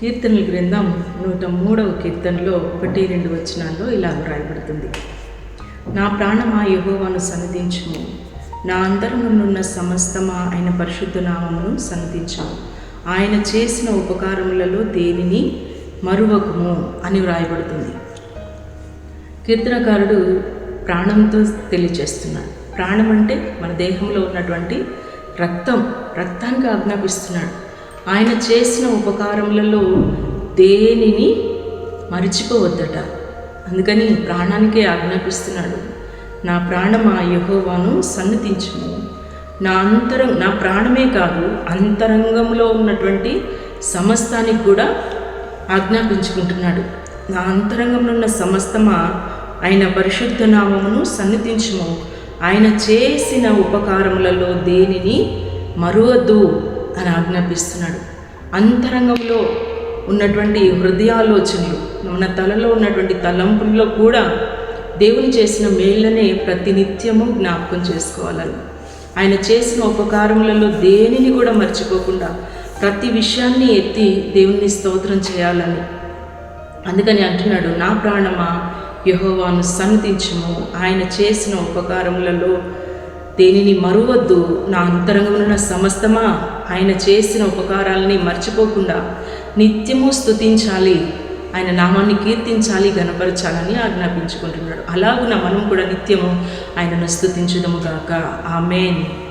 కీర్తనల గ్రంథం నూట మూడవ కీర్తనలో ఒకటి రెండు వచనాల్లో ఇలా వ్రాయబడుతుంది. నా ప్రాణమా యహోవాను సన్నదించుము నా అంతరంగంలోన్న సమస్తమా ఆయన పరిశుద్ధ నామమును సన్నదించుము ఆయన చేసిన ఉపకారములలో దేనిని మరువకము అని వ్రాయబడుతుంది. కీర్తనకారుడు ప్రాణంతో తెలియచేస్తున్నాడు ప్రాణం అంటే మన దేహంలో ఉన్నటువంటి రక్తం రక్తానికి ఆజ్ఞాపిస్తున్నాడు. ఆయన చేసిన ఉపకారములలో దేనిని మరిచిపోవద్దట. అందుకని ప్రాణానికే ఆజ్ఞాపిస్తున్నాడు. నా ప్రాణం ఆ యహోవాను సన్నతించుము. నా అంతరం నా ప్రాణమే కాదు అంతరంగంలో ఉన్నటువంటి సమస్తానికి కూడా ఆజ్ఞాపించుకుంటున్నాడు. నా అంతరంగంలో ఉన్న సమస్తమా ఆయన పరిశుద్ధ నామమును సన్నిధించుము ఆయన చేసిన ఉపకారములలో దేనిని మరువద్దు. అని ఆజ్ఞాపిస్తున్నాడు. అంతరంగంలో ఉన్నటువంటి హృదయాలోచనలు మన తలలో ఉన్నటువంటి తలంపుల్లో కూడా దేవుని చేసిన మేళ్ళనే ప్రతినిత్యము జ్ఞాపకం చేసుకోవాలని. ఆయన చేసిన ఉపకారములలో దేనిని కూడా మర్చిపోకుండా ప్రతి విషయాన్ని ఎత్తి దేవుణ్ణి స్తోత్రం చేయాలని. అందుకని అంటున్నాడు నా ప్రాణమా యహోవాను సన్నిధించము. ఆయన చేసిన ఉపకారములలో దేనిని మరువద్దు. నా అంతరంగమున సమస్తమా ఆయన చేసిన ఉపకారాలని మర్చిపోకుండా నిత్యము స్తుతించాలి. ఆయన నామాన్ని కీర్తించాలి గనపరచాలని ఆజ్ఞాపించుకుంటున్నాడు. అలాగున మనం కూడా నిత్యము ఆయనను స్థుతించుదము గాక. ఆమెన్.